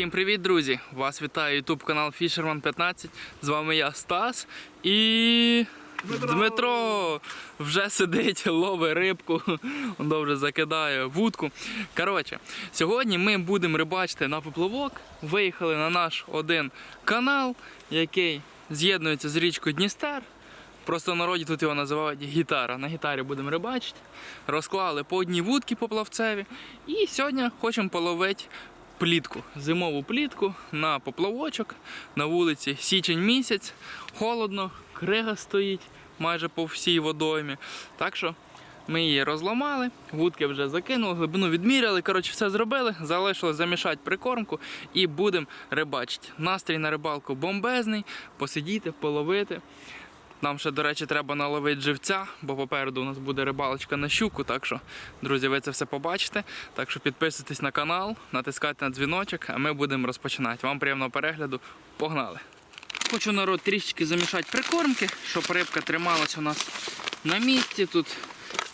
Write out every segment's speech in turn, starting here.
Всім привіт, друзі! Вас вітає YouTube канал Fisherman 15. З вами я Стас і. Дмитро, вже сидить, ловить рибку, он добре закидає вудку. Коротше, сьогодні ми будемо рибачити на поплавок. Виїхали на наш один канал, який з'єднується з річкою Дністер. Просто в народі тут його називають гітара. На гітарі будемо рибачити. Розклали по одній вудці поплавцеві. І сьогодні хочемо половити плітку, зимову плітку на поплавочок на вулиці січень місяць. Холодно, крига стоїть майже по всій водоймі. Так що ми її розламали, вудки вже закинули, глибину відміряли. Коротше, все зробили. Залишилось замішати прикормку і будемо рибачити. Настрій на рибалку бомбезний, посидіти, половити. Нам ще, до речі, треба наловити живця, бо попереду у нас буде рибалочка на щуку. Так що, друзі, ви це все побачите. Так що підписуйтесь на канал, натискайте на дзвіночок, а ми будемо розпочинати. Вам приємного перегляду. Погнали! Хочу народ трішечки замішати прикормки, щоб рибка трималась у нас на місці. Тут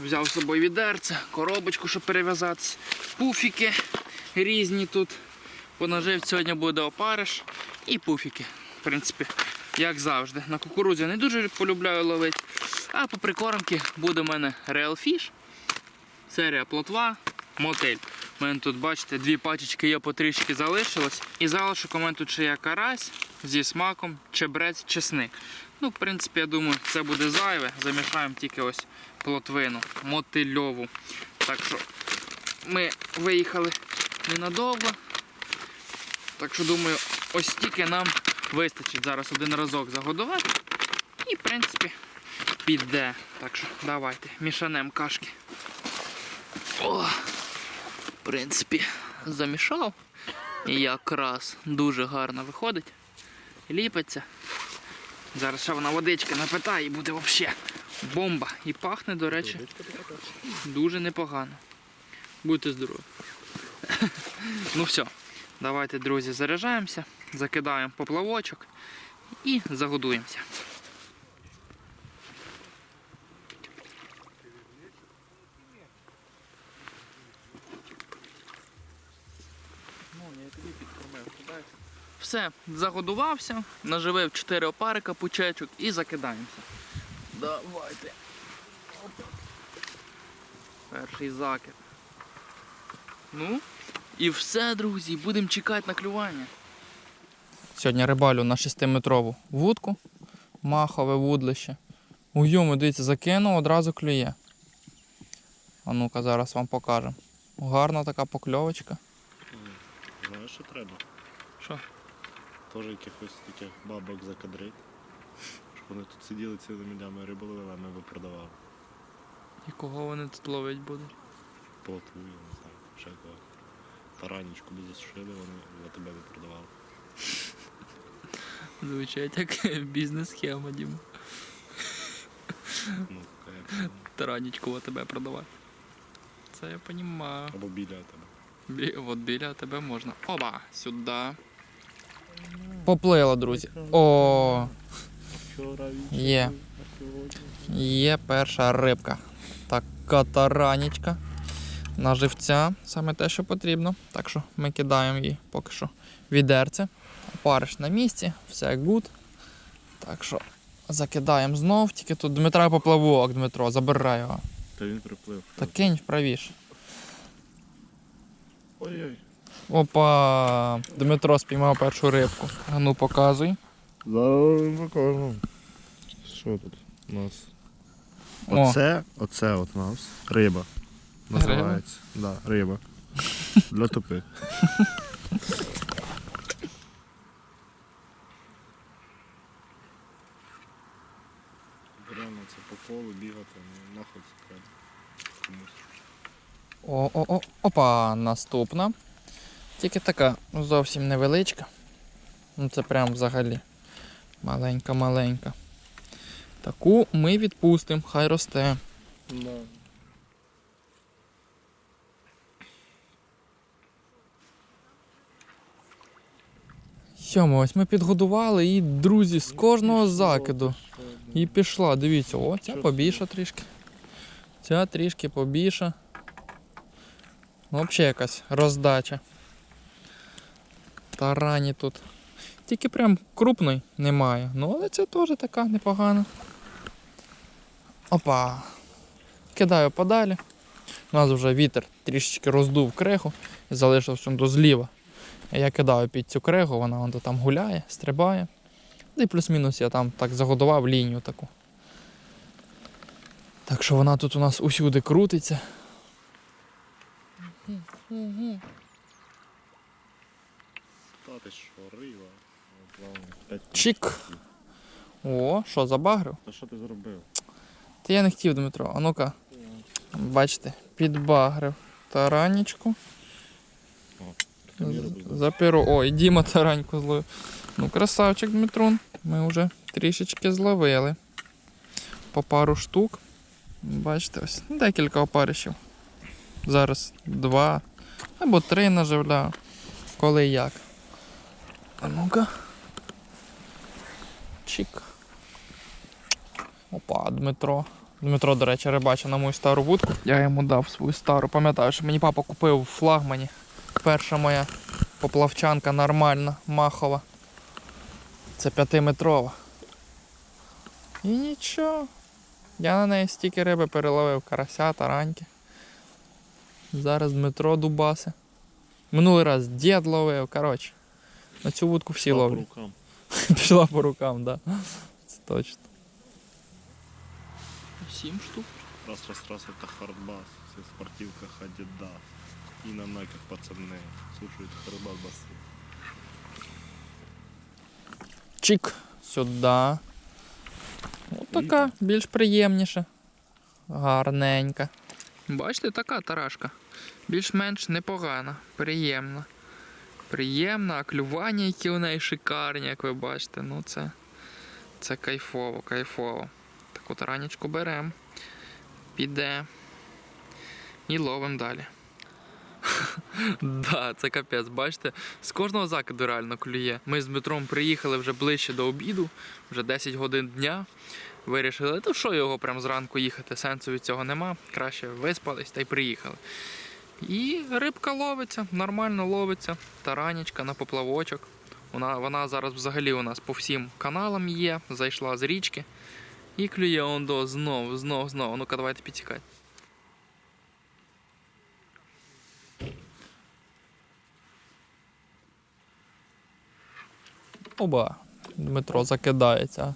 взяв з собою відерце, коробочку, щоб перев'язатися, пуфіки різні тут. По наживці сьогодні буде опариш і пуфіки. В принципі, як завжди. На кукурудзі не дуже полюбляю ловити. А по прикормці буде у мене Real Fish, серія плотва, мотель. У мене тут, бачите, дві пачечки є потрішки залишилось. І залишок у мене тут ще є карась зі смаком, чебрець, чесник. Ну, в принципі, я думаю, це буде зайве. Замішаємо тільки ось плотвину, мотильову. Так що ми виїхали ненадовго. Так що думаю, ось стільки нам вистачить зараз один разок загодувати. І, в принципі, піде. Так що давайте, мішанем кашки. О, в принципі, замішав. І якраз дуже гарно виходить. Ліпиться. Зараз ще вона водички напитає і буде взагалі бомба. І пахне, до речі, дуже непогано. Будьте здорові. Ну все, давайте, друзі, заряджаємося, закидаємо поплавочок і загодуємося. Все, загодувався, наживив 4 опарика пучечок і закидаємося. Давайте. Перший закид. Ну, і все, друзі, будемо чекати на клювання. Сьогодні рибалю на 6-метрову вудку, махове вудлище. У йому, дивіться, закинув, одразу клює. А ну-ка, зараз вам покажемо. Гарна така покльовочка. Знаєш, що треба? Що? Теж якихось таких бабок закадрить. Щоб вони тут сиділи цілими днями, рибу ловили, а ми би продавали. І кого вони тут ловить будуть? Плотву, я не знаю, ще кого. Таранічку би засушили, вони за тебе би продавали. Звучить як бізнес-схема, Дім. Ну, як Таранічку тебе продавати. Це я розумію. або біля тебе. Бі... От біля тебе можна. Оба! Сюди. Поплила, друзі. О, Вчора Є. є перша рибка. Така таранічка. На живця. Саме те, що потрібно. Так що ми кидаємо її поки що відерце. Париш на місці, все гуд. Так що закидаємо знов, тільки тут Дмитра поплавок, Дмитро, забирай його. Та він приплив. Та кинь вправіше. Ой-ой. Опа! Дмитро спіймав першу рибку. А ну показуй. Зараз покажу. Що тут у нас? О. Оце, оце от у нас риба. Називається. Да, риба. Для тупи. Реально це по колу бігати, ну нахуй це треба. Комусь. О-о-о, опа, наступна. Тільки така ну, зовсім невеличка. Ну це прям взагалі маленька-маленька. Таку ми відпустимо, хай росте. Да. Сьомо, ось ми підгодували і, друзі, з кожного закиду. І пішла, дивіться, о, ця побільша трішки. Ця трішки побільша. Ну, Взагалі якась роздача. тарані тут. Тільки прям крупної немає. Ну, але це теж така непогана. Опа. Кидаю подалі. У нас вже вітер трішечки роздув кригу і залишився до зліва. Я кидаю під цю кригу, вона вон там гуляє, стрибає. Ну І плюс-мінус я там так загодував лінію таку. Так що вона тут у нас усюди крутиться. Та що, рива. Чик. О, що, забагрив? Та що ти зробив? Та я не хотів, Дмитро. А ну-ка. Бачите, підбагрив таранечку. Тобі робив. За перо. О, і Діма тараньку зловив. Ну, красавчик, Дмитрун. Ми вже трішечки зловили. По пару штук. Бачите, ось декілька опаришів. Зараз два або три наживляю. Коли як. А ну-ка. Чик. Опа, Дмитро. Дмитро, до речі, рибачив на мою стару вудку. Я йому дав свою стару. Пам'ятаю, що мені папа купив в флагмані. Перша моя поплавчанка нормальна, махова. Це п'ятиметрова. І нічого. Я на неї стільки риби переловив карася, тараньки. Зараз Дмитро дубаси. Минулий раз дід ловив, коротше. На цю вудку всі Пішла по ловлять. рукам. Пішла по рукам, так. Да. Це точно. Сім штук. Раз, раз, раз, это хардбас. Все в спортивках Adidas. И на найках пацаны слушают хардбас басы. Чик. Сюди. Ось така, більш приємніша. Гарненька. Бачите, така тарашка. Більш-менш непогана, приємна. Приємна, а клювання, які у неї шикарні, як ви бачите. Ну це, це кайфово, кайфово. Таку таранечку беремо. Піде. І ловимо далі. Да, це капець, бачите, з кожного закиду реально клює. Ми з Дмитром приїхали вже ближче до обіду, вже 10 годин дня. Вирішили, то що його прямо зранку їхати, сенсу від цього нема. Краще виспались та й приїхали. І рибка ловиться, нормально ловиться, таранічка на поплавочок. Вона, вона зараз взагалі у нас по всім каналам є, зайшла з річки. І клює он до знов, знов, знов. Ну-ка, давайте підтікати. Оба. Дмитро закидається.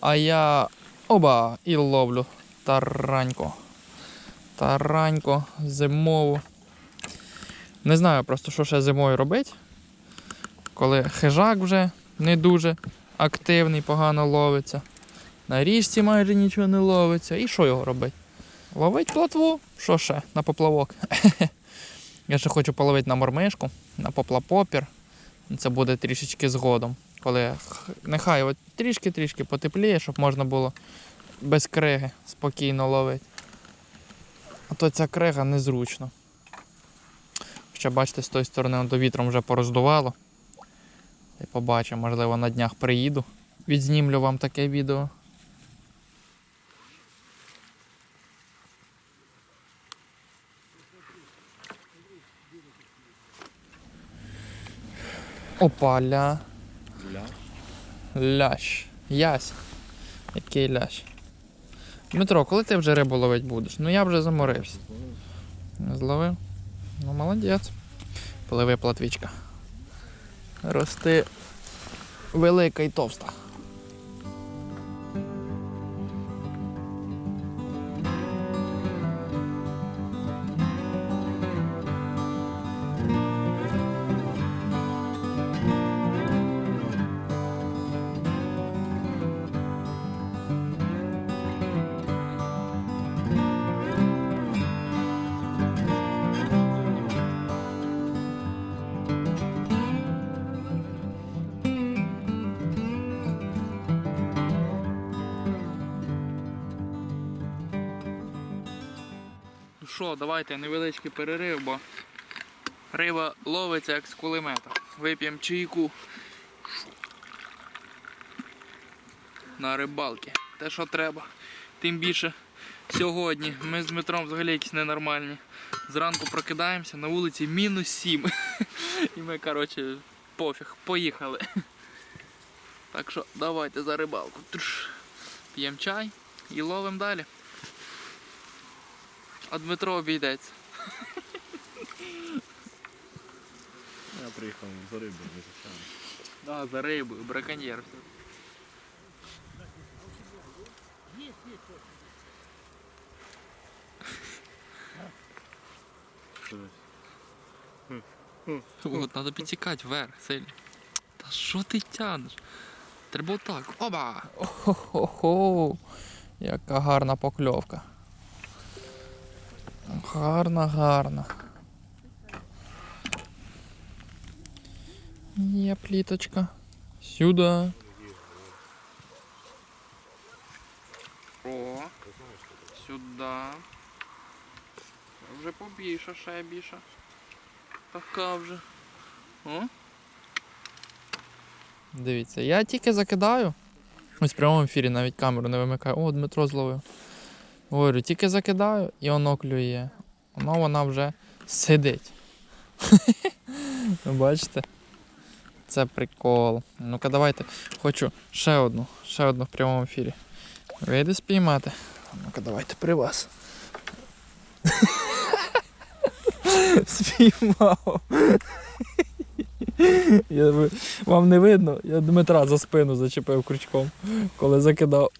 А я оба і ловлю тараньку. Тараньку зимову. Не знаю просто, що ще зимою робити. Коли хижак вже не дуже активний, погано ловиться. На річці майже нічого не ловиться. І що його робити? Ловить плотву, що ще? На поплавок. Я ще хочу половити на мормишку, на поплапопір. Це буде трішечки згодом. Коли нехай от трішки-трішки потепліє, щоб можна було без криги спокійно ловити. А то ця крига незручно. Ще бачите, з тої сторони до вітром вже пороздувало. І побачимо, можливо, на днях приїду. Відзнімлю вам таке відео. Опаля. Ля. Лящ. Ясь. Який лящ. Дмитро, коли ти вже рибу ловити будеш? Ну я вже заморився. Зловив? Ну молодець. Пливи платвічка. Рости велика і товста. Що, давайте невеличкий перерив, бо риба ловиться як з кулемета. Вип'ємо чайку. На рибалки. Те, що треба. Тим більше сьогодні ми з Дмитром взагалі якісь ненормальні. Зранку прокидаємося, на вулиці мінус 7. І ми, коротше, пофіг, поїхали. Так що давайте за рибалку. П'ємо чай і ловимо далі. А Дмитро обійдеться. Я приїхав за рибою, звичайно. Да, за рибою, браконьєр. От, треба підтікати вверх, сильно. Та що ти тянеш? Треба отак. Оба! Хо-хо-хо! Яка гарна покльовка. Гарна, гарна. Є пліточка. Сюди. О, сюди. Вже побільше, ще більше. Така вже. О. Дивіться, я тільки закидаю. Ось в прямому ефірі навіть камеру не вимикаю. О, Дмитро зловив. Говорю, тільки закидаю і воно клює. Воно вона вже сидить. Бачите? Це прикол. Ну-ка давайте. Хочу ще одну, ще одну в прямому ефірі. Вийде спіймати. Ну-ка давайте при вас. Спіймав. Я, вам не видно, я Дмитра за спину зачепив крючком, коли закидав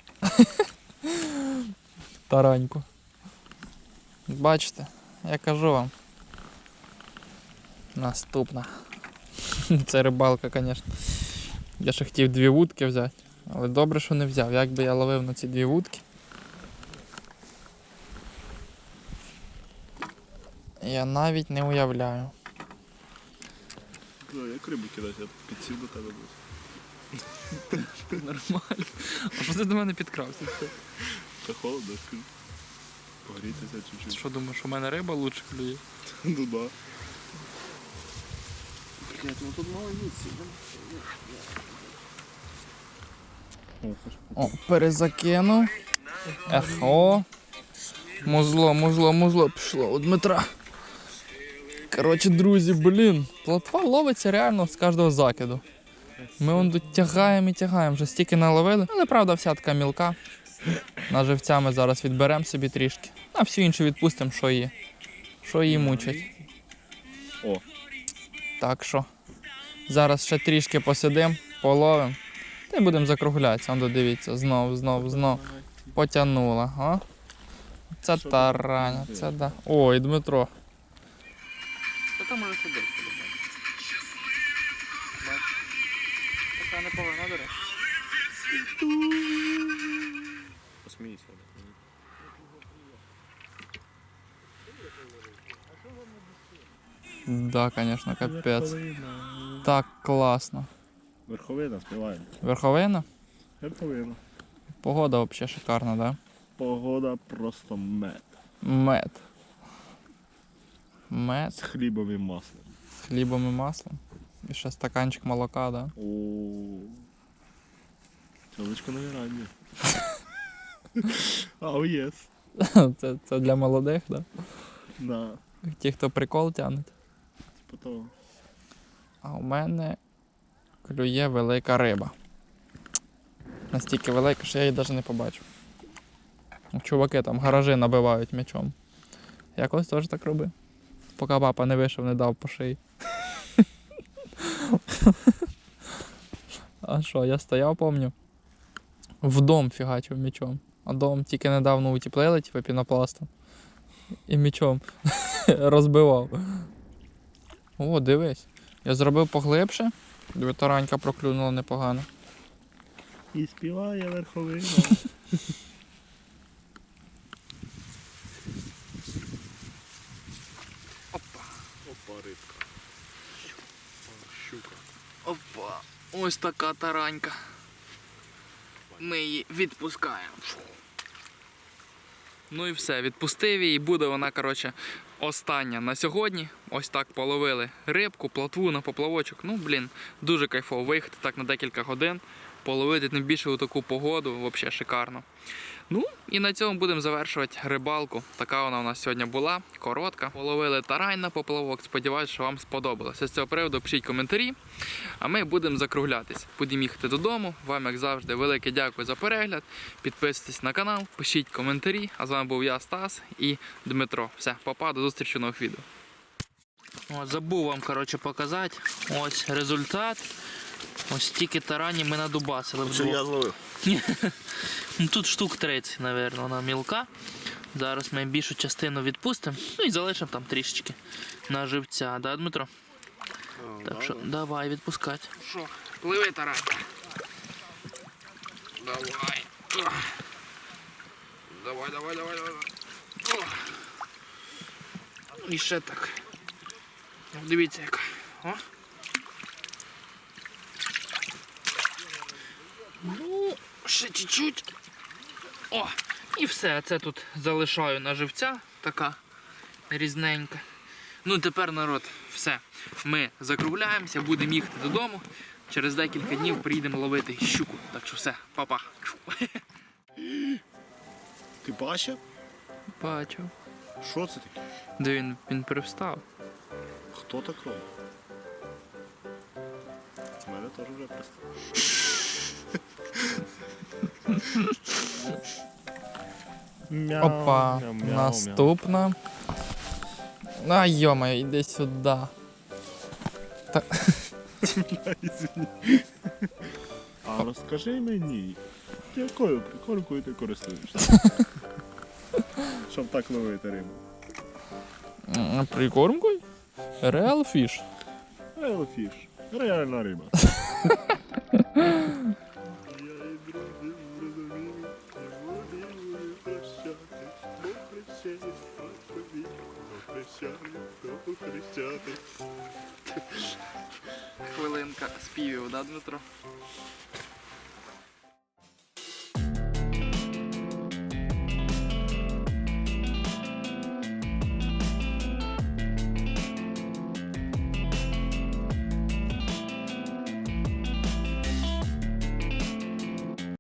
тараньку. Бачите, я кажу вам. Наступна. Це рибалка, звісно. Я ще хотів дві вудки взяти, але добре, що не взяв. Як би я ловив на ці дві вудки. Я навіть не уявляю. Ну, як рибу кидати, я підсів до тебе був. Нормально. А що ти до мене підкрався? Та холодно, скажу. Погрітися чуть-чуть. Що думаєш, у мене риба лучше клює? Ну да. Блять, ну тут мало. О, перезакинув. Ех, о. Музло, музло, музло пішло у Дмитра. Коротше, друзі, блін, плотва ловиться реально з кожного закиду. Ми вон тут тягаємо і тягаємо, вже стільки наловили, але правда вся така мілка. На живця ми зараз відберемо собі трішки, а всю іншу відпустимо, що її. Що її мучать. О. Так що зараз ще трішки посидимо, половимо. Та й будемо закруглятися. Он дивіться, знов, знов, знов. Потягнула. А? Це тараня, це да. Ой, Дмитро. Та там може сидить. Така непогана, до речі. Посмійся. Да, конечно, капець. Так класно. Верховина, співаємо. Верховина? Верховина. Погода взагалі шикарна, да? Погода просто мед. Мед. Мед З хлібом і маслом. з хлібом і маслом. І ще стаканчик молока, да? О. Тілочка на веранді. Ау, єс. Це, це для молодих, да? Да. Ті, хто прикол тягнуть. Типа того. А у мене клює велика риба. Настільки велика, що я її навіть не побачив. Чуваки там гаражі набивають м'ячом. Я колись теж так робив. Поки папа не вийшов, не дав по шиї. А що, я стояв, помню. В дом фігачив м'ячом. А дом тільки недавно утеплили, типу пінопластом. І м'ячом розбивав. О, дивись. Я зробив поглибше. Диви, таранька проклюнула непогано. І співає верховина. Опа. Опа, рибка. Щука. Опа. Ось така таранька. Ми її відпускаємо. Ну і все, відпустив її. Буде вона, коротше, остання на сьогодні. Ось так половили рибку, плотву на поплавочок. Ну, блін, дуже кайфово виїхати так на декілька годин. Половити тим більше у таку погоду, взагалі шикарно. Ну і на цьому будемо завершувати рибалку. Така вона у нас сьогодні була, коротка. Половили тарань на поплавок. Сподіваюсь, що вам сподобалося. З цього приводу пишіть коментарі. А ми будемо закруглятись. Будемо їхати додому. Вам, як завжди, велике дякую за перегляд. Підписуйтесь на канал, пишіть коментарі. А з вами був я, Стас і Дмитро. Все, папа, до зустрічі в нових відео. О, забув вам коротше, показати. Ось результат. Ось стільки тарані ми надубасили. вдвох. зловив. Ну, тут штук 30, мабуть, вона мілка. Зараз ми більшу частину відпустимо. Ну і залишимо там трішечки на живця, да, Дмитро? Так що давай відпускати. Що, пливи, тарань. Давай. Давай, давай, давай, давай. О. І ще так. Дивіться яка. О. Ну, ще чуть-чуть. О, і все. Це тут залишаю на живця. Така різненька. Ну, тепер народ, все. Ми закругляємося, будемо їхати додому. Через декілька днів приїдемо ловити щуку. Так що все, па-па. Ти бачив? Бачу. Що це таке? Де він, він привстав? Хто так робить? У мене теж вже просто. Опа, наступна. А, йома, йди сюди. А розкажи мені, якою прикормкою ти користуєшся? Щоб так ловити рибу. Прикормкою? Real fish. Реальна риба. Хвилинка співів, да, Дмитро?